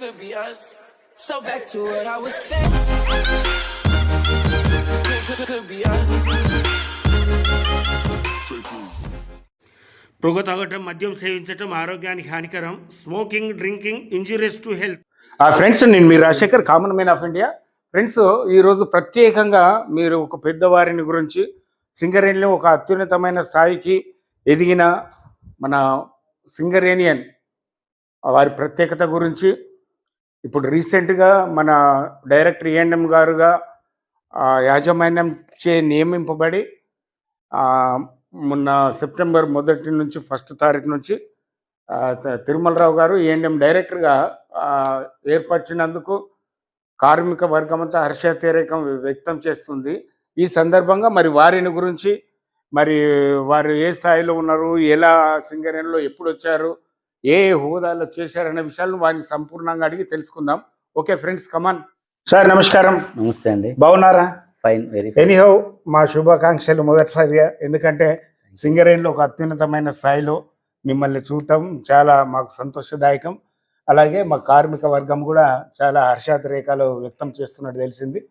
could be us. So back to what I was saying. Could, could, could be us. పొగ తాగటం మద్యం సేవించటం ఆరోగ్యానికి హానికరం smoking drinking injurious to health friends నేను మీ Rajasekhar common man of India friends ఈరోజు ప్రత్యేకంగా మీరు ఒక పెద్దవారిని గురించి సింగరేణిలో ఒక అత్యున్నతమైన స్థాయికి ఎదిగిన మన సింగరేనియన్ వారి ప్రత్యేకత గురించి ఇప్పుడు రీసెంట్గా మన డైరెక్టర్ ఏఎన్ఎం గారుగా యాజమాన్యం చే నియమింపబడి మొన్న సెప్టెంబర్ మొదటి నుంచి ఫస్ట్ తారీఖు నుంచి తిరుమలరావు గారు ఏఎన్ఎం డైరెక్టర్గా ఏర్పరిచినందుకు కార్మిక వర్గమంతా హర్షాతిరేకం వ్యక్తం చేస్తుంది. ఈ సందర్భంగా మరి వారిని గురించి మరి వారు ఏ స్థాయిలో ఉన్నారు ఎలా సింగరేణిలో ఎప్పుడు వచ్చారు ఏ హోదాలో చేశారనే విషయాలను వారిని సంపూర్ణంగా అడిగి తెలుసుకుందాం. ఓకే ఫ్రెండ్స్ కమాన్ సార్ నమస్కారం. నమస్తే అండి. బాగున్నారా? ఫైన్ వెరీ ఎనీహౌ మా శుభాకాంక్షలు మొదటిసారిగా. ఎందుకంటే సింగరేణిలో ఒక అత్యున్నతమైన స్థాయిలో మిమ్మల్ని చూడటం చాలా మాకు సంతోషదాయకం. అలాగే మా కార్మిక వర్గం కూడా చాలా హర్షాతిరేకాలు వ్యక్తం చేస్తున్నట్టు తెలిసింది.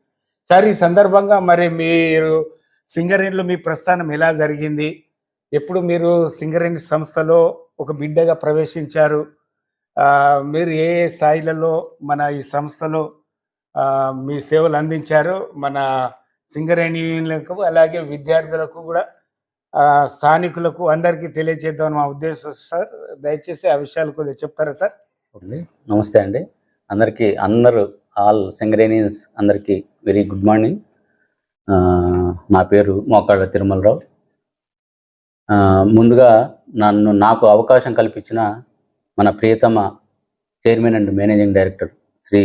సార్ ఈ సందర్భంగా మరి మీరు సింగరేణిలో మీ ప్రస్థానం ఎలా జరిగింది? ఎప్పుడు మీరు సింగరేణి సంస్థలో ఒక బిడ్డగా ప్రవేశించారు? మీరు ఏ ఏ స్థాయిలలో మన ఈ సంస్థలో మీ సేవలు అందించారు మన సింగరేణిలకు అలాగే విద్యార్థులకు కూడా స్థానికులకు అందరికీ తెలియజేద్దామని మా ఉద్దేశం సార్. దయచేసి ఆ విషయాలు కొద్దిగా చెప్తారా సార్? ఓకే. నమస్తే అండి. అందరికీ అందరూ ఆల్ సింగరేనియన్స్ అందరికీ వెరీ గుడ్ మార్నింగ్. నా పేరు మోకాళ్ళ తిరుమలరావు. ముందుగా నన్ను నాకు అవకాశం కల్పించిన మన ప్రియతమ chairman and managing director Shri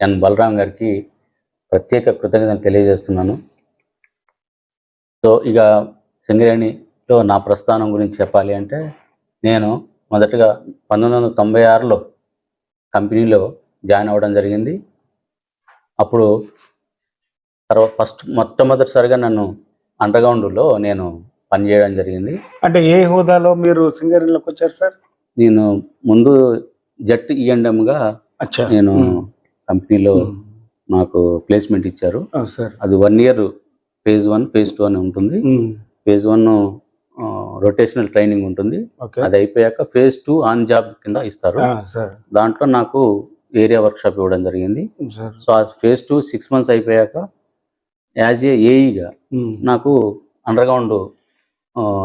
N Balaram గారికి ప్రత్యేక కృతజ్ఞతలు తెలియజేస్తున్నాను. సో ఇక సింగరేణిలో నా ప్రస్థానం గురించి చెప్పాలి అంటే నేను మొదటగా పంతొమ్మిది వందల తొంభై ఆరులో కంపెనీలో జాయిన్ అవ్వడం జరిగింది. అప్పుడు తర్వాత ఫస్ట్ మొట్టమొదటిసారిగా నన్ను అండర్గ్రౌండ్లో నేను పనిచేయడం జరిగింది. అంటే ఏ హోదాలో మీరు సింగరేణిలోకి వచ్చారు సార్? నేను ముందు జట్ ఈఎండ్ఎంగా అచ్చా. నేను. కంపెనీలో. నాకు ప్లేస్మెంట్ ఇచ్చారు. అది one year phase one phase two అని ఉంటుంది. ఫేజ్ వన్ రొటేషనల్ ట్రైనింగ్ ఉంటుంది. అది అయిపోయాక ఫేజ్ టూ ఆన్ జాబ్ కింద ఇస్తారు. దాంట్లో నాకు ఏరియా వర్క్షాప్ ఇవ్వడం జరిగింది. సార్. సో ఆ ఫేజ్ టూ సిక్స్ మంత్స్ అయిపోయాక యాజ్ ఏ ఏఈగా మ్మ్. నాకు అండర్గ్రౌండ్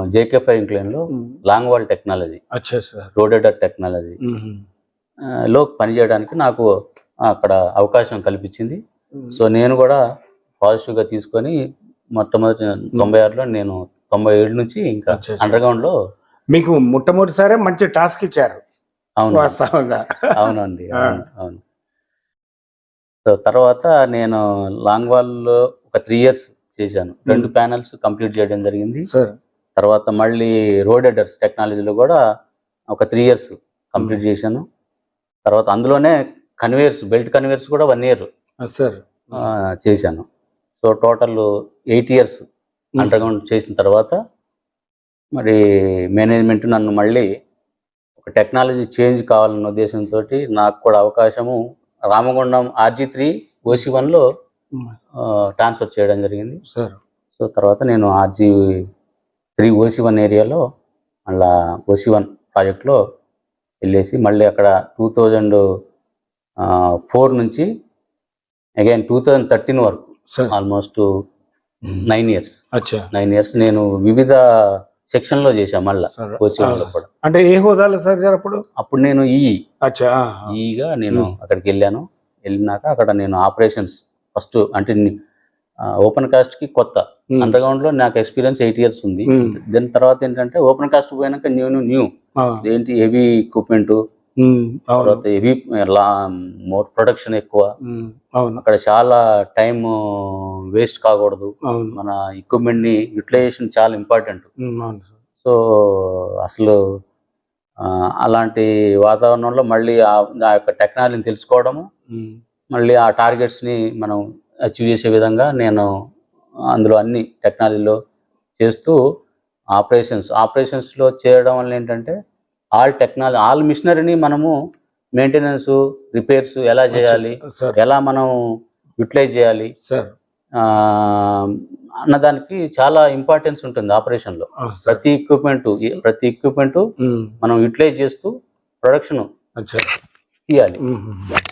జేకే ఫైవ్ ఇంక్లైన్లో మ్మ్. Long wall technology. అచ్చా సార్. Roadheader technology. లో పనిచేయడానికి నాకు అక్కడ అవకాశం కల్పించింది. సో నేను కూడా పాజిటివ్గా తీసుకొని మొట్టమొదటి తొంభై ఆరులో నేను తొంభై ఏడు నుంచి ఇంకా అచ్చా, అచ్చా. అండర్గ్రౌండ్లో మీకు మొట్టమొదటిసారి మంచి టాస్క్ ఇచ్చారు. అవును అవునండి. అవును సో తర్వాత నేను లాంగ్ వాల్లో ఒక త్రీ ఇయర్స్ చేశాను. రెండు ప్యానల్స్ కంప్లీట్ చేయడం జరిగింది. సార్. తర్వాత మళ్ళీ రోడ్ ఎడర్స్ టెక్నాలజీలో కూడా ఒక త్రీ ఇయర్స్ కంప్లీట్ చేశాను. తర్వాత అందులోనే కన్వేయర్స్ బెల్ట్ కన్వేయర్స్ కూడా వన్ ఇయర్ సార్. చేశాను. So total eight years underground చేసిన తర్వాత మరి మేనేజ్మెంట్ నన్ను మళ్ళీ ఒక టెక్నాలజీ చేంజ్ కావాలన్న ఉద్దేశంతో నాకు కూడా అవకాశము రామగుండం ఆర్జీ త్రీ ఓసి వన్లో. ట్రాన్స్ఫర్ చేయడం జరిగింది. సార్. సో తర్వాత నేను ఆర్జీ త్రీ ఓసి వన్ ఏరియాలో మళ్ళా ఓసి వన్ ప్రాజెక్ట్లో వెళ్ళేసి మళ్ళీ అక్కడ టూ థౌజండ్ ఫోర్ నుంచి అగైన్ టూ థౌజండ్ థర్టీన్ వరకు ఆల్మోస్ట్ నైన్ ఇయర్స్. అచ్చా. నైన్ ఇయర్స్ నేను వివిధ మళ్ళా సార్ ఓసి వన్లో కూడా. అంటే ఏ హోదాలో సార్ సార్ అప్పుడు? అప్పుడు నేను ఈ. ఈగా నేను. అక్కడికి వెళ్ళాను. వెళ్ళినాక అక్కడ నేను ఆపరేషన్స్ ఫస్ట్ అంటే ఓపెన్ కాస్ట్కి కొత్త. మ్మ్. అండర్గ్రౌండ్లో నాకు ఎక్స్పీరియన్స్ ఎయిట్ ఇయర్స్ ఉంది. మ్మ్. దాని తర్వాత ఏంటంటే ఓపెన్ కాస్ట్ పోయినాక న్యూ న్యూ న్యూ ఏంటి హెవీ ఎక్విప్మెంట్ తర్వాత హెవీ మోర్ ప్రొడక్షన్ ఎక్కువ. అవును. అక్కడ చాలా టైం వేస్ట్ కాకూడదు. మన equipment ని యూటిలైజేషన్ చాలా ఇంపార్టెంట్ సో అసలు అలాంటి వాతావరణంలో మళ్ళీ ఆ యొక్క టెక్నాలజీని తెలుసుకోవడము. మళ్ళీ ఆ టార్గెట్స్ని మనం అచీవ్ చేసే విధంగా నేను అందులో అన్ని టెక్నాలజీలో చేస్తూ ఆపరేషన్స్ ఆపరేషన్స్లో చేయడం వల్ల ఏంటంటే ఆల్ టెక్నాలజీ ఆల్ మిషనరీని మనము మెయింటెనెన్స్ రిపేర్స్ ఎలా చేయాలి ఎలా మనం యూటిలైజ్ చేయాలి అన్నదానికి చాలా ఇంపార్టెన్స్ ఉంటుంది ఆపరేషన్లో ఆ, సార్. ప్రతి ఎక్విప్మెంట్ ప్రతి ఎక్విప్మెంట్ మనం యూటిలైజ్ చేస్తూ ప్రొడక్షన్ తీయాలి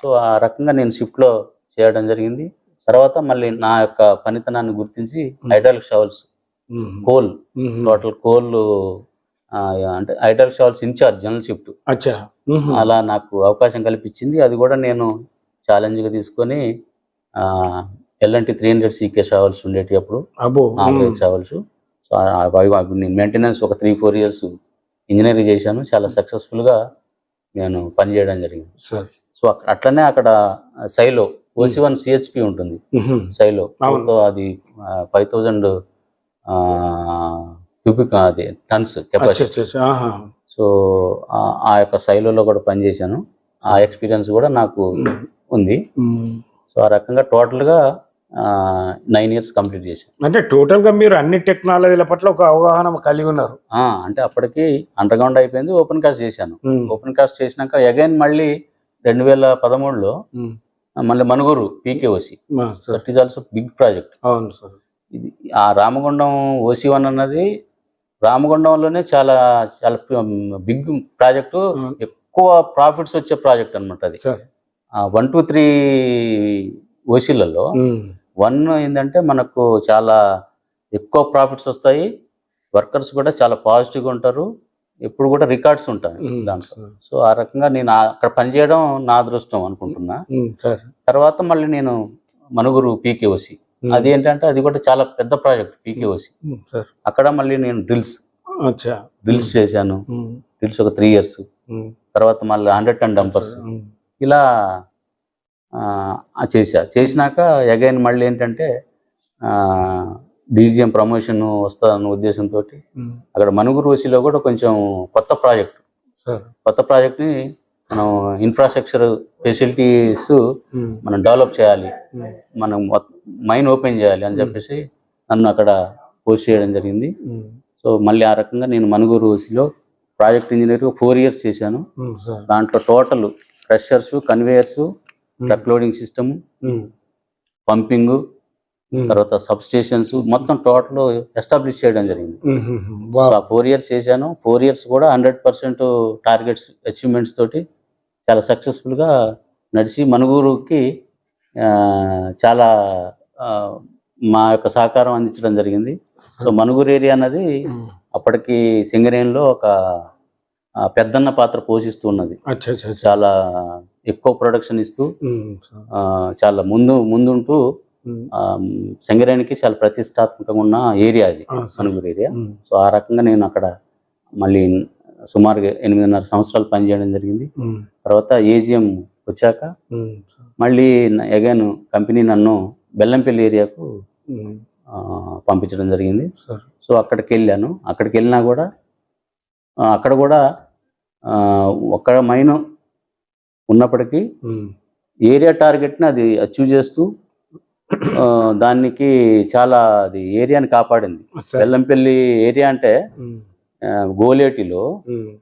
సో ఆ రకంగా నేను షిఫ్ట్లో చేయడం జరిగింది. తర్వాత మళ్ళీ నా యొక్క పనితనాన్ని గుర్తించి hydraulic shovels coal total coal అంటే hydraulic shovels incharge general shift. అలా నాకు అవకాశం కల్పించింది. అది కూడా నేను ఛాలెంజ్గా తీసుకొని LNT three hundred CK shovels ఉండేటి అప్పుడు అబ్బో ఉమ్, నాలుగైదు షవల్స్. సో అవి అవి నేను మెయింటెనెన్స్ ఒక త్రీ ఫోర్ ఇయర్స్ ఇంజనీరింగ్ చేశాను. చాలా సక్సెస్ఫుల్గా నేను పనిచేయడం జరిగింది. సో అట్లనే అక్కడ సైలో ఓసి వన్ సిహెచ్పి ఉంటుంది సైలో. అది ఫైవ్ థౌజండ్ క్యూబిక్ అది టన్స్ కెపాసిటీ. సో ఆ- యొక్క శైలిలో కూడా పనిచేశాను. ఆ ఎక్స్పీరియన్స్ కూడా నాకు ఉంది. సో ఆ రకంగా టోటల్గా నైన్ ఇయర్స్ కంప్లీట్ చేశాను. అంటే టోటల్గా మీరు అన్ని టెక్నాలజీల పట్ల ఒక అవగాహన కలిగి ఉన్నారు. అంటే అప్పటికి అండర్ గ్రౌండ్ అయిపోయింది ఓపెన్ కాస్ట్ చేశాను. ఓపెన్ కాస్ట్ చేసినాక అగైన్ మళ్ళీ రెండు వేల పదమూడులో మళ్ళీ మనుగురు పీకేఓసి. ఆ, sir. That is also big project అవును సార్. ఇది ఆ రామగుండం ఓసి వన్ అన్నది రామగుండంలోనే చాలా చాలా బిగ్ ప్రాజెక్టు ఎక్కువ ప్రాఫిట్స్ వచ్చే ప్రాజెక్ట్ అన్నమాట అది. వన్ టూ త్రీ ఓసీలలో వన్ ఏంటంటే మనకు చాలా ఎక్కువ ప్రాఫిట్స్ వస్తాయి. వర్కర్స్ కూడా చాలా పాజిటివ్గా ఉంటారు. ఎప్పుడు కూడా రికార్డ్స్ ఉంటాయి దాంట్లో. సో ఆ రకంగా నేను అక్కడ పనిచేయడం నా అదృష్టం అనుకుంటున్నా. తర్వాత మళ్ళీ నేను మనుగురు పీకేఓసి. అది ఏంటంటే అది కూడా చాలా పెద్ద ప్రాజెక్ట్ పీకేఓసి. అక్కడ మళ్ళీ నేను డ్రిల్స్. డ్రిల్స్ చేశాను. డ్రిల్స్ ఒక త్రీ ఇయర్స్. తర్వాత మళ్ళీ హండ్రెడ్ టన్ డంపర్స్. ఇలా చేశా. చేసినాక అగైన్ మళ్ళీ ఏంటంటే డీజీఎం ప్రమోషన్ వస్తుందన్న ఉద్దేశంతో అక్కడ మనుగురు వసిలో కూడా కొంచెం కొత్త ప్రాజెక్ట్. కొత్త ప్రాజెక్ట్ని మనం ఇన్ఫ్రాస్ట్రక్చర్ ఫెసిలిటీస్ మనం డెవలప్ చేయాలి. మనం మైన్ ఓపెన్ చేయాలి అని చెప్పేసి నన్ను అక్కడ పోస్ట్ చేయడం జరిగింది. సో మళ్ళీ ఆ రకంగా నేను మనుగురు వసిలో ప్రాజెక్ట్ ఇంజనీర్ ఫోర్ ఇయర్స్ చేశాను. దాంట్లో total crushers conveyors truck loading system pumping తర్వాత సబ్ స్టేషన్స్ మొత్తం టోటల్ ఎస్టాబ్లిష్ చేయడం జరిగింది. ఆ ఫోర్ ఇయర్స్ చేశాను. ఫోర్ ఇయర్స్ కూడా హండ్రెడ్ పర్సెంట్ టార్గెట్స్ అచీవ్మెంట్స్ తోటి చాలా సక్సెస్ఫుల్గా నడిచి మనుగూరుకి చాలా మా యొక్క సహకారం అందించడం జరిగింది. సో మనుగూరు ఏరియా అన్నది అప్పటికి సింగరేణిలో ఒక పెద్దన్న పాత్ర పోషిస్తూ ఉన్నది. చాలా ఎక్కువ ప్రొడక్షన్ ఇస్తూ చాలా ముందు ముందుంటూ సింగరేణికి చాలా ప్రతిష్టాత్మకంగా ఉన్న ఏరియా అది మనుగురు ఏరియా. సో ఆ రకంగా నేను అక్కడ మళ్ళీ సుమారుగా ఎనిమిదిన్నర సంవత్సరాలు పనిచేయడం జరిగింది. తర్వాత ఏజిఎం వచ్చాక మళ్ళీ అగైన్ కంపెనీ నన్ను బెల్లంపల్లి ఏరియాకు పంపించడం జరిగింది. సో అక్కడికి వెళ్ళాను. అక్కడికి వెళ్ళినా కూడా అక్కడ కూడా ఒక్క మైన్ ఉన్నప్పటికీ ఏరియా టార్గెట్ని అది అచీవ్ చేస్తూ దానికి చాలా అది ఏరియాని కాపాడింది. బెల్లంపల్లి ఏరియా అంటే గోలేటిలో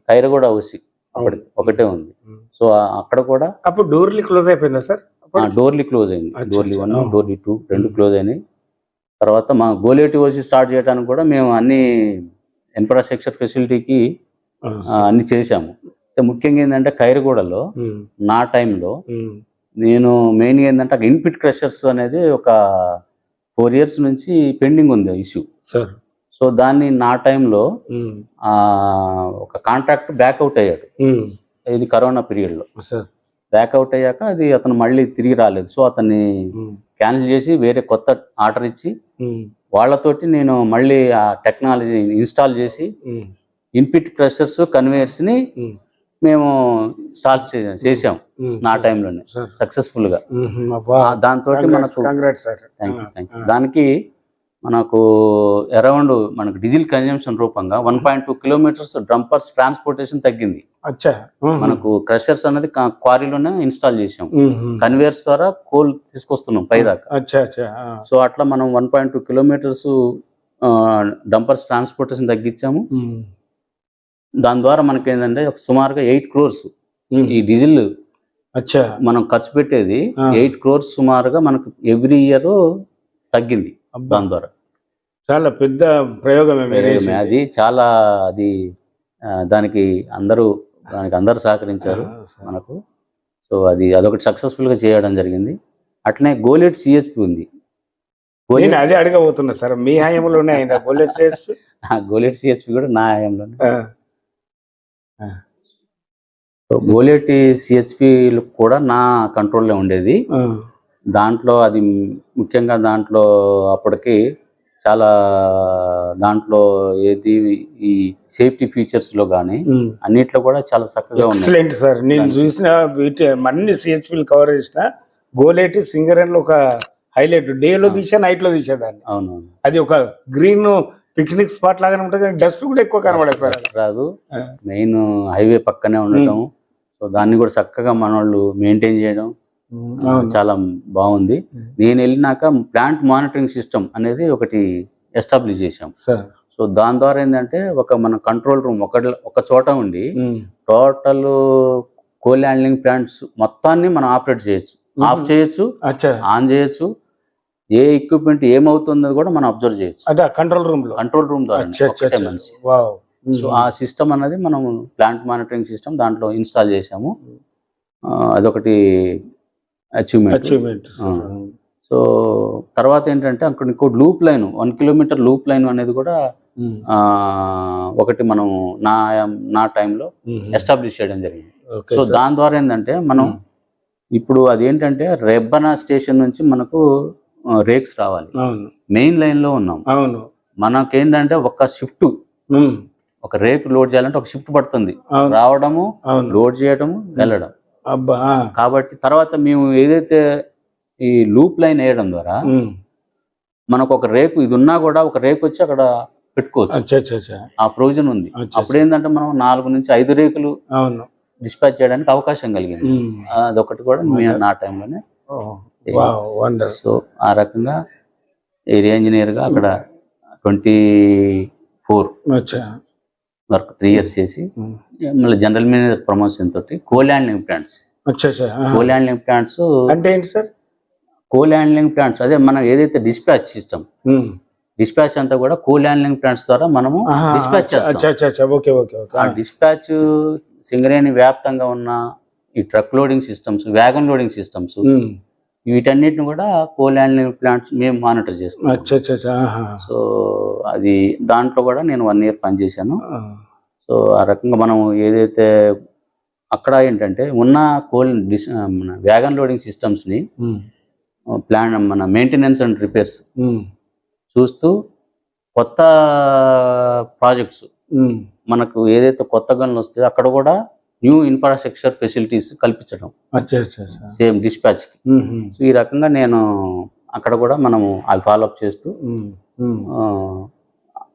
ఖైరగూడ ఉసి అప్పటి ఒకటే ఉంది. సో అక్కడ కూడా అప్పుడు డోర్లీ క్లోజ్ అయిపోయిందా సార్? డోర్లీ క్లోజ్ అయింది. డోర్లీ. వన్. డోర్లీ టూ రెండు క్లోజ్ అయినాయి. తర్వాత మా గోలేటి ఓసి స్టార్ట్ చేయడానికి కూడా మేము అన్ని ఇన్ఫ్రాస్ట్రక్చర్ ఫెసిలిటీకి అన్ని చేశాము. ముఖ్యంగా ఏంటంటే ఖైరగూడలో నా టైంలో నేను మెయిన్గా ఏంటంటే అక్కడ ఇన్పిట్ క్రషర్స్ అనేది ఒక ఫోర్ ఇయర్స్ నుంచి పెండింగ్ ఉంది ఇష్యూ సార్ సో దాన్ని నా టైంలో ఉమ్, ఒక కాంట్రాక్ట్ బ్యాక్అవుట్ అయ్యాడు. ఉమ్, ఇది కరోనా పీరియడ్లో సార్ బ్యాక్అవుట్ అయ్యాక అది అతను మళ్ళీ తిరిగి రాలేదు. సో అతన్ని క్యాన్సిల్ చేసి వేరే కొత్త ఆర్డర్ ఇచ్చి వాళ్ళతోటి నేను మళ్ళీ ఆ టెక్నాలజీ ఇన్స్టాల్ చేసి ఇన్పిట్ క్రషర్స్ కన్వేయర్స్ని మేము స్టార్ట్ చేసాం నా. టైంలోనే ఉమ్, అబ్బా. దాంతో మనకు. దానికి మనకు అరౌండ్ మనకు డీజిల్ కన్జంప్షన్ రూపంగా one point two kilometres dumpers transportation తగ్గింది. మనకు క్రషర్స్ అనేది క్వారీలోనే ఇన్స్టాల్ చేసాం. కన్వేయర్స్ ద్వారా కోల్ తీసుకొస్తున్నాం పైదాకా. సో అట్లా మనం one point two kilometres dumpers transportation తగ్గించాము. దాని ద్వారా మనకి ఏంటంటే సుమారుగా ఎయిట్ క్రోర్స్ ఈ డీజిల్ అచ్చా. మనం ఖర్చు పెట్టేది. ఎయిట్ క్రోర్స్ సుమారుగా మనకు ఎవ్రీ ఇయర్ తగ్గింది దాని ద్వారా. చాలా పెద్ద చేసింది. అది చాలా అది దానికి అందరూ దానికి అందరూ సహకరించారు. మనకు. సో అది అదొకటి సక్సెస్ఫుల్గా చేయడం జరిగింది. అట్లనే గోలెట్ సిఎస్పి ఉంది. నేను అదే అడగబోతున్నా సార్ మీ హయాంలోనే అయిందా బుల్లెట్ సేల్స్ గోలెట్ సిఎస్పి కూడా నా హయాంలోనే. గోలెట్ సిఎస్పి కూడా నా కంట్రోల్లో ఉండేది. దాంట్లో అది ముఖ్యంగా దాంట్లో అప్పటికి చాలా దాంట్లో ఏది ఈ సేఫ్టీ ఫీచర్స్లో కానీ అన్నిట్లో కూడా చాలా చక్కగా ఎక్సలెంట్ సార్. నేను చూసిన వీటి అన్ని సిహెచ్పీలు కవర్ చేసిన గోలేటి సింగరేన్లో ఒక హైలైట్ డే లో ఆ. తీసా నైట్లో తీసేదాన్ని అవునవును. అది ఒక గ్రీన్ పిక్నిక్ స్పాట్ లాగానే ఉంటుంది కానీ డస్ట్ కూడా ఎక్కువ కనబడదు సార్. రాదు. మెయిన్ హైవే పక్కనే ఉండటం. సో దాన్ని కూడా చక్కగా మనోళ్ళు మెయింటైన్ చేయడం. చాలా బాగుంది. నేను వెళ్ళినాక ప్లాంట్ మానిటరింగ్ సిస్టమ్ అనేది ఒకటి ఎస్టాబ్లిష్ చేశాం. సో దాని ద్వారా ఏంటంటే ఒక మన కంట్రోల్ రూమ్ ఒక ఒక చోట ఉండి. టోటల్ కోల్ హ్యాండ్లింగ్ ప్లాంట్స్ మొత్తాన్ని మనం ఆపరేట్ చేయొచ్చు. ఆఫ్ చేయొచ్చు ఆన్ చేయొచ్చు ఏ ఎక్విప్మెంట్ ఏమవుతుందో కూడా మనం అబ్జర్వ్ చేయొచ్చు. అదే కంట్రోల్ రూమ్లో. కంట్రోల్ రూమ్ ద్వారా సో ఆ సిస్టమ్ అనేది మనం ప్లాంట్ మానిటరింగ్ సిస్టమ్ దాంట్లో ఇన్స్టాల్ చేశాము. ఆ, అదొకటి అచీవ్మెంట్ అచీవ్మెంట్. సో తర్వాత ఏంటంటే అక్కడ ఇంకో loop line one kilometre loop line అనేది కూడా ఆ, ఒకటి మనం నా నా టైంలో ఎస్టాబ్లిష్ చేయడం జరిగింది. సో. దాని ద్వారా ఏంటంటే మనం ఉమ్. ఇప్పుడు అదేంటంటే రెబ్బన స్టేషన్ నుంచి మనకు రేక్స్ రావాలి. మెయిన్ లైన్లో ఉన్నాం. అవును. మనకేంటంటే ఒక షిఫ్ట్. ఒక రేక్ లోడ్ చేయాలంటే ఒక షిఫ్ట్ పడుతుంది. రావడము లోడ్ చేయడము వెళ్ళడం. అబ్బా. కాబట్టి తర్వాత మేము ఏదైతే ఈ లూప్ లైన్ వేయడం ద్వారా. మనకు ఒక రేకు ఇది ఉన్నా కూడా ఒక రేకు వచ్చి అక్కడ పెట్టుకోవచ్చు. ఆ ప్రొవిజన్ ఉంది. అప్పుడు ఏంటంటే మనం నాలుగు నుంచి ఐదు రేకులు డిస్పాచ్ చేయడానికి అవకాశం కలిగింది. అదొకటి కూడా మేము నా టైంలోనే సో ఆ రకంగా ఏరియా ఇంజనీర్గా అక్కడ twenty four work three years చేసి ఉమ్. మళ్ళీ జనరల్ మేనేజర్ ప్రమోషన్ తోటి coal handling plants. Coal handling plants అంటే ఏంటి సార్ కోల్ హ్యాండ్లింగ్ ప్లాంట్స్ అదే మనం ఏదైతే డిస్పాచ్ సిస్టమ్ ఉమ్. డిస్పాచ్ అంతా కూడా కూల్ హ్యాండ్లింగ్ ప్లాంట్స్ ద్వారా మనము డిస్పాచ్ చేస్తాం డిస్పాచ్ సింగరేణి వ్యాప్తంగా ఉన్న ఈ truck loading systems wagon loading systems ఉమ్. వీటన్నిటిని కూడా కోల్ హ్యాండ్లింగ్ ప్లాంట్స్ మేము మానిటర్ చేస్తాం. సో అది దాంట్లో కూడా నేను వన్ ఇయర్ పనిచేశాను. సో ఆ రకంగా మనం ఏదైతే అక్కడ ఏంటంటే ఉన్న కోల్ డిస్ మన వ్యాగన్ లోడింగ్ సిస్టమ్స్ని. ప్లాన్ మన మెయింటెనెన్స్ అండ్ రిపేర్స్. చూస్తూ కొత్త ప్రాజెక్ట్స్. మనకు ఏదైతే కొత్త గన్లు వస్తాయో అక్కడ కూడా న్యూ ఇన్ఫ్రాస్ట్రక్చర్ ఫెసిలిటీస్ కల్పించడం. Same dispatch. సో ఈ రకంగా నేను అక్కడ కూడా మనము అవి ఫాలోఅప్ చేస్తూ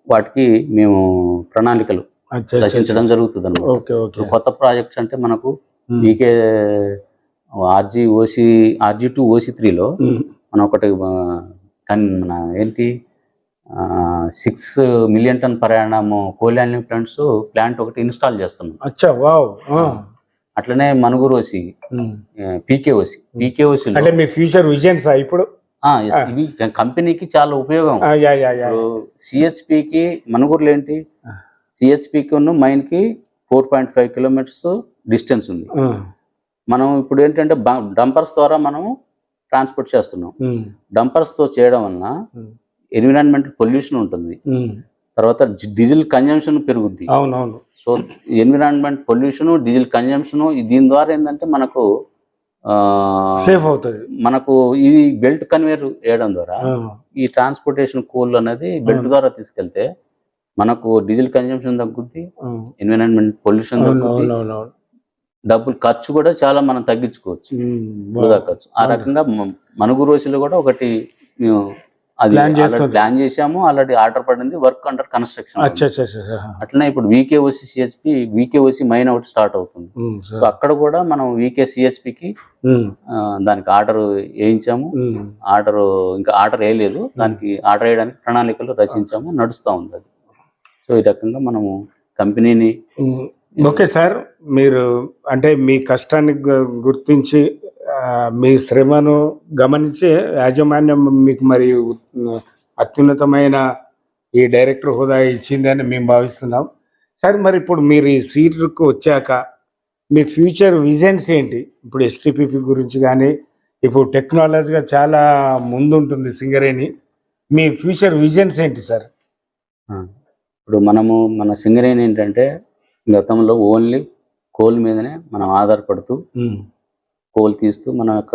వాటికి మేము ప్రణాళికలు రచించడం జరుగుతుంది అనమాట కొత్త ప్రాజెక్ట్స్ అంటే మనకు ఉమ్. VK RG OC RG two OC త్రీలో. మనం ఒకటి మన ఏంటి? సిక్స్ మిలియన్ టన్ ప్రయాణము కోల్ హ్యాండ్లింగ్ ప్లాంట్స్ ప్లాంట్ ఒకటి ఇన్స్టాల్ చేస్తున్నాం అచ్చా వావ్. అట్లనే Manuguru OC. PK OC PK OC అంటే మీ ఫ్యూచర్ విజన్స్ ఇప్పుడు ఇవి కంపెనీకి చాలా ఉపయోగం సిహెచ్పికి మనుగురులు ఏంటి. సిహెచ్పికి ఉన్న మైన్కి four point five kilometres distance ఉంది. మనం ఇప్పుడు ఏంటంటే డంపర్స్ ద్వారా మనం ట్రాన్స్పోర్ట్ చేస్తున్నాం. డంపర్స్తో చేయడం వలన ఉమ్. ఎన్విరాన్మెంటల్ పొల్యూషన్ ఉంటుంది. తర్వాత డీజిల్ కన్జంప్షన్ పెరుగుద్ది అవునవును so environment pollution diesel consumption దీని ద్వారా ఏంటంటే మనకు ఆ, సేఫ్ అవుతుంది మనకు ఇది బెల్ట్ కన్వేర్ వేయడం ద్వారా. ఈ ట్రాన్స్పోర్టేషన్ కోల్ అనేది బెల్ట్. ద్వారా తీసుకెళ్తే మనకు డీజిల్ కన్జంప్షన్ తగ్గుద్ది. ఎన్విరాన్మెంట్ పొల్యూషన్ తగ్గుద్ది డబ్బులు ఖర్చు కూడా చాలా మనం తగ్గించుకోవచ్చు. వృధా ఖర్చు ఆ. రకంగా మనుగు రోజులు కూడా ఒకటి మేము అది ప్లాన్ చేసాము ఆల్రెడీ ఆర్డర్ పడింది వర్క్ అండర్ కన్స్ట్రక్షన్. అట్లనే ఇప్పుడు వీకేఓసి సిహెచ్పి వీకేఓసి మైన్ ఒకటి స్టార్ట్ అవుతుంది సో. అక్కడ కూడా మనం వీకే ఉమ్. దానికి ఆర్డర్ వేయించాము. ఆర్డర్ ఇంకా ఆర్డర్ వేయలేదు దానికి ఆర్డర్ వేయడానికి ప్రణాళికలు రచించాము నడుస్తూ ఉంది అది సో ఈ రకంగా మనము కంపెనీని. ఓకే సార్ మీరు అంటే మీ కష్టాన్ని గుర్తించి మీ శ్రమను గమనించి యాజమాన్యం మీకు మరి అత్యున్నతమైన ఈ డైరెక్టర్ హోదా ఇచ్చిందని మేము భావిస్తున్నాం. సార్ మరి ఇప్పుడు మీరు ఈ సీట్కు వచ్చాక మీ ఫ్యూచర్ విజన్స్ ఏంటి? ఇప్పుడు ఎస్టీపీపీ గురించి కానీ ఇప్పుడు టెక్నాలజీగా చాలా ముందుంటుంది సింగరేణి. మీ ఫ్యూచర్ విజన్స్ ఏంటి సార్? ఇప్పుడు మనము మన సింగరేణి ఏంటంటే గతంలో ఓన్లీ కోల్ మీదనే మనం ఆధారపడుతూ కోల్ తీస్తూ మన యొక్క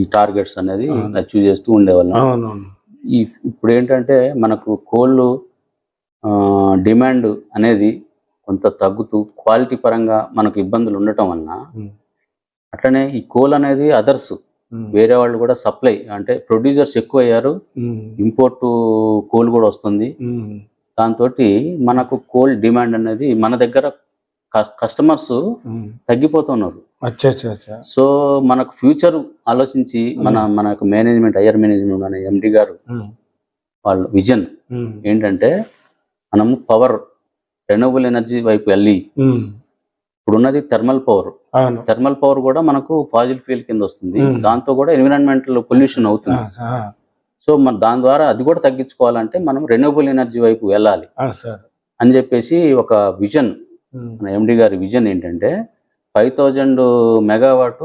ఈ టార్గెట్స్ అనేది. అచీవ్ చేస్తూ ఉండేవాళ్ళం ఈ ఇప్పుడు ఏంటంటే మనకు కోళ్ళు డిమాండ్ అనేది కొంత తగ్గుతూ క్వాలిటీ పరంగా మనకు ఇబ్బందులు ఉండటం వలన. అట్లనే ఈ కోల్ అనేది అదర్స్. వేరే వాళ్ళు కూడా సప్లై అంటే ప్రొడ్యూసర్స్ ఎక్కువ అయ్యారు. ఇంపోర్ట్ కోల్ కూడా వస్తుంది. దాంతో మనకు కోల్ డిమాండ్ అనేది మన దగ్గర కస్టమర్స్. తగ్గిపోతున్నారు సో మనకు ఫ్యూచర్ ఆలోచించి మన మన మేనేజ్మెంట్ హయ్యర్ మేనేజ్మెంట్ మన ఎండి గారు. వాళ్ళ విజన్. ఏంటంటే మనము పవర్ రెన్యూవబుల్ ఎనర్జీ వైపు వెళ్ళి ఉమ్. ఇప్పుడు ఉన్నది థర్మల్ పవర్ థర్మల్ పవర్ కూడా మనకు పాజిటివ్ ఫీల్ కింద వస్తుంది. దాంతో కూడా ఎన్విరాన్మెంటల్ పొల్యూషన్ అవుతుంది సో మన దాని ద్వారా అది కూడా తగ్గించుకోవాలంటే మనం రెన్యూవబుల్ ఎనర్జీ వైపు వెళ్ళాలి అని చెప్పేసి ఒక విజన్ ఎండి గారి విజన్ ఏంటంటే five thousand megawatt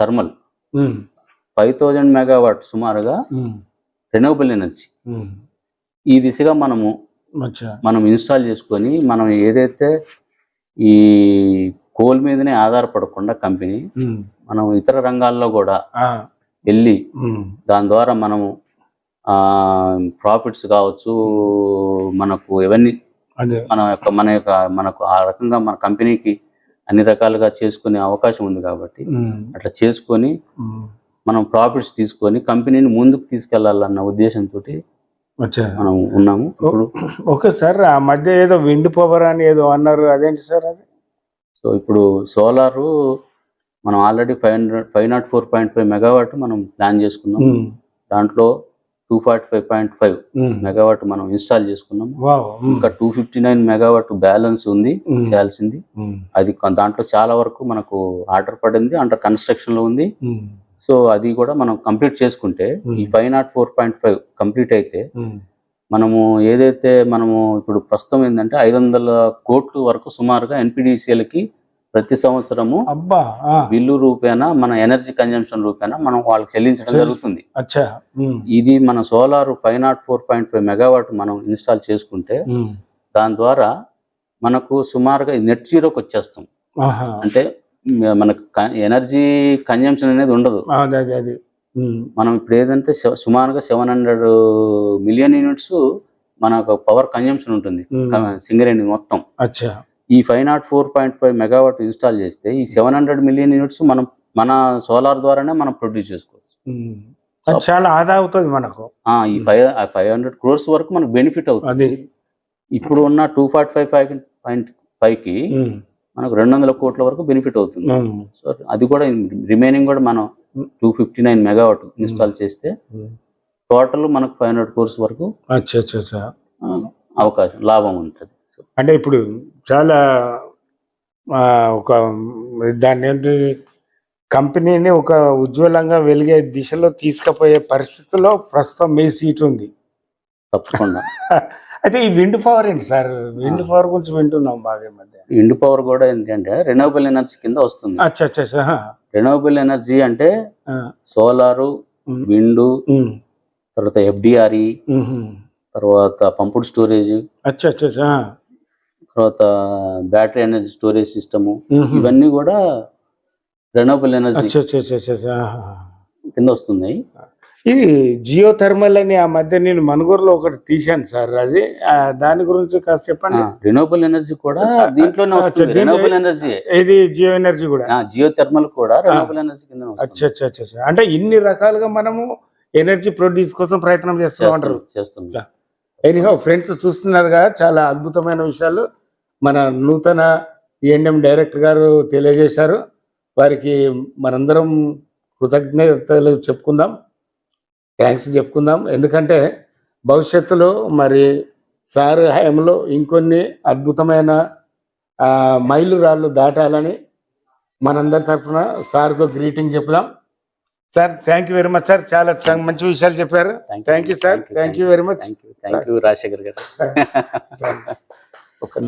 thermal. Five thousand megawatt సుమారుగా ఉమ్. Renewable energy. ఈ దిశగా మనము మనం ఇన్స్టాల్ చేసుకొని మనం ఏదైతే ఈ కోల్ మీదనే ఆధారపడకుండా కంపెనీ. మనం ఇతర రంగాల్లో కూడా వెళ్ళి. దాని ద్వారా మనము ప్రాఫిట్స్ కావచ్చు మనకు ఇవన్నీ మన యొక్క మన యొక్క మనకు ఆ రకంగా మన కంపెనీకి అన్ని రకాలుగా చేసుకునే అవకాశం ఉంది కాబట్టి. అట్లా చేసుకొని. మనం ప్రాఫిట్స్ తీసుకొని కంపెనీని ముందుకు తీసుకెళ్ళాలన్న ఉద్దేశంతో మనం ఉన్నాము ఇప్పుడు ఓకే సార్ ఆ మధ్య ఏదో విండ్ పవర్ అని ఏదో అన్నారు అదేంటి సార్ అది సో ఇప్పుడు సోలారు మనం already five hundred five naught four point five megawatt మనం ప్లాన్ చేసుకున్నాం. దాంట్లో two forty five point five. Megawatt మనం ఇన్స్టాల్ చేసుకున్నాం. ఇంకా two fifty nine megawatt balance ఉంది. చేయాల్సింది. అది దాంట్లో చాలా వరకు మనకు ఆర్డర్ పడింది అండర్ కన్స్ట్రక్షన్లో ఉంది. సో అది కూడా మనం కంప్లీట్ చేసుకుంటే ఈ. Five naught four point five complete అయితే. మనము ఏదైతే మనము ఇప్పుడు ప్రస్తుతం ఏంటంటే ఐదు వందల కోట్లు వరకు సుమారుగా NPDCL కి ప్రతి సంవత్సరము అబ్బా. బిల్లు రూపేణా మన ఎనర్జీ కన్జంప్షన్ రూపేణా మనం వాళ్ళకి చెల్లించడం చెల్లి- జరుగుతుంది. ఇది మన solar five naught four point five megawatt మనం ఇన్స్టాల్ చేసుకుంటే. దాని ద్వారా మనకు సుమారుగా నెట్ జీరోకి వచ్చేస్తాం. అంటే మ- మనకు ఎనర్జీ కన్జంప్షన్ అనేది ఉండదు. మనం ఇప్పుడు ఏదంటే సుమారుగా సెవెన్ హండ్రెడ్ మిలియన్ యూనిట్స్ మనకు పవర్ కన్జంప్షన్ ఉంటుంది. సింగరేణి మొత్తం ఈ five naught four point five megawatt install చేస్తే ఈ సెవెన్ హండ్రెడ్ మిలియన్ యూనిట్స్ మనం మన సోలార్ ద్వారానే మనం ప్రొడ్యూస్ చేసుకోవచ్చు. చాలా ఆదా అవుతుంది మనకు. ఈ ఫైవ్ ఫైవ్ హండ్రెడ్ క్రోర్స్ వరకు మనకు బెనిఫిట్ అవుతుంది. ఇప్పుడు ఉన్న two forty five five point ఫైవ్కి. మనకు రెండు వందల కోట్ల వరకు బెనిఫిట్ అవుతుంది. సో అది కూడా రిమైనింగ్ కూడా మనం two fifty nine megawatt install చేస్తే. టోటల్ మనకు ఫైవ్ హండ్రెడ్ కోర్స్ వరకు అవకాశం లాభం ఉంటుంది. అంటే ఇప్పుడు చాలా ఒక దాన్ని ఏంటి కంపెనీని ఒక ఉజ్వలంగా వెలిగే దిశలో తీసుకుపోయే పరిస్థితిలో ప్రస్తుతం మీ సీట్ ఉంది. తప్పకుండా. అయితే ఈ విండ్ పవర్ ఏంటి సార్? విండ్ పవర్ గురించి వింటున్నాం బాగా మధ్య. ఇండ్ పవర్ కూడా ఏంటంటే రెన్యూవబుల్ ఎనర్జీ కింద వస్తుంది. అచ్చా రెన్యూవబుల్ ఎనర్జీ అంటే సోలారు విండ్ తర్వాత ఎఫ్డిఆర్ఈ ఉమ్, తర్వాత పంపుడ్ స్టోరేజ్. అచ్చా అచ్చా తర్వాత బ్యాటరీ ఎనర్జీ స్టోరేజ్ సిస్టము ఇవన్నీ కూడా రెన్యూవబుల్ ఎనర్జీ. కింద వస్తున్నాయి. ఇది జియో థర్మల్ అని ఆ మధ్య నేను మనుగూరులో ఒకటి తీశాను సార్ అది దాని గురించి కాస్త చెప్పండి. రెన్యూవబుల్ ఎనర్జీ కూడా దీంట్లోనే వస్తుంది రెన్యూవబుల్ ఎనర్జీ. ఇది జియో ఎనర్జీ కూడా. జియో థర్మల్ కూడా రెన్యూవబుల్ ఎనర్జీ కింద అచ్చా అచ్చా అచ్చా అచ్చా. అంటే ఇన్ని రకాలుగా మనము ఎనర్జీ ప్రొడ్యూస్ కోసం ప్రయత్నం చేస్తూ ఉంటారు. చేస్తుంది ఎనీహో ఫ్రెండ్స్ చూస్తున్నారుగా చాలా అద్భుతమైన విషయాలు. మన నూతన ఈఎన్ఎం డైరెక్టర్ గారు తెలియజేశారు. వారికి మనందరం కృతజ్ఞతలు చెప్పుకుందాం. థ్యాంక్స్ చెప్పుకుందాం. ఎందుకంటే భవిష్యత్తులో మరి సార్ హయాంలో ఇంకొన్ని అద్భుతమైన మైలురాళ్ళు దాటాలని మనందరి తరఫున సార్కు గ్రీటింగ్ చెప్దాం sir thank you very much sir. చాలా మంచి విషయాలు చెప్పారు. Thank you sir. Thank you very much. Thank you Rajasekhar garu. Okay